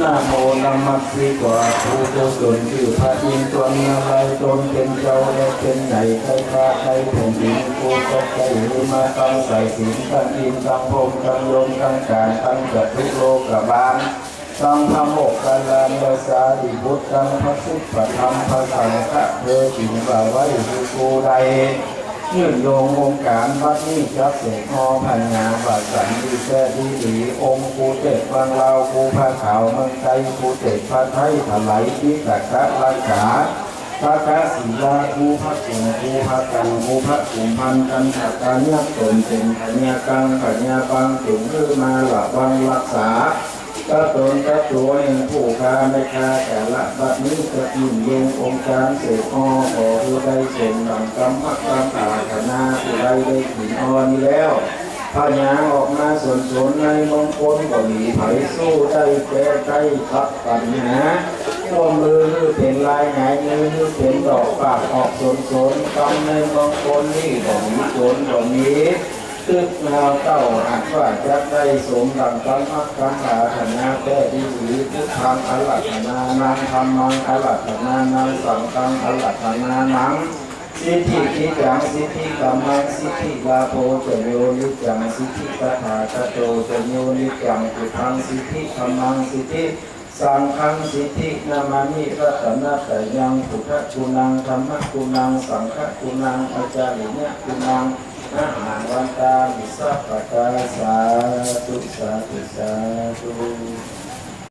นะโมนามัสสิกว่าผู้เจ้าสนคือพระอินทร์ตนาลายตนเป็นเจ้าและเป็นใหญ่ใครพระใครแผ่นดินกูก็ใจมาตั้งใส่สิงตั้งอินตั้งพรมตั้งโยมตั้งการตั้งจัตุโลกบาลสังฆโมกขลานยสาดิบุตรตั้งพระสุปธรรมพระสังฆะเธอจิงบ่าไว้คือกูใด ยืนโยงวงค์การวัดนี้จับเสกหอพันงาบาสันดีแท้ดีหลีองค์กูเจ็ดบางลาวกูพระขาวเมืองไทยกูเจ็ดพระไทยถลายที่ตะกะรักษาพระกะศีลากูพระกุงกูพระกันกูพระกุมพันกันถักการยักตนเป็นขัญญากังขัญญาบังถึงคือมาหลับวังรักษา ก็ตนก็ตัวเองผู้ค้าไม่ค้าแต่ละบัดนี้จะยิ่งยงองค์การเสกอ้อขอผู้ได้สมดังกรรมกรรมตาธนาผู้ใดได้ถึงอ้อนี้แล้วพญาออกมาส่วนสนในมงคลก็มีไผสู้ได้แก้ใกล้ทับปัญหาร่วมมือรือเป็นลายหงายมือเป็นดอกปากออกสนสนกำในมงคลนี่ก็มีสนก็มี ตึกนาเต้าหากว่าจะได้สมดังกรรมกรรมอาธนาแก้ดีหรือพุทธังอรัตนานังธรรมังอรัตนานังสังฆังอรัตนานังสิทธิทิจังสิทธิกรรมังสิทธิลาโภจะโยนิจังสิทธิตถาคโตจะโยนิจังพุทธังสิทธิธรรมังสิทธิสังฆังสิทธินามานิรัตนะตยังพุทธคุณังธรรมคุณังสังฆคุณังอาจาริยะคุณัง อาหารวันตามิสัพพะกาสาธุสาธุสาธุ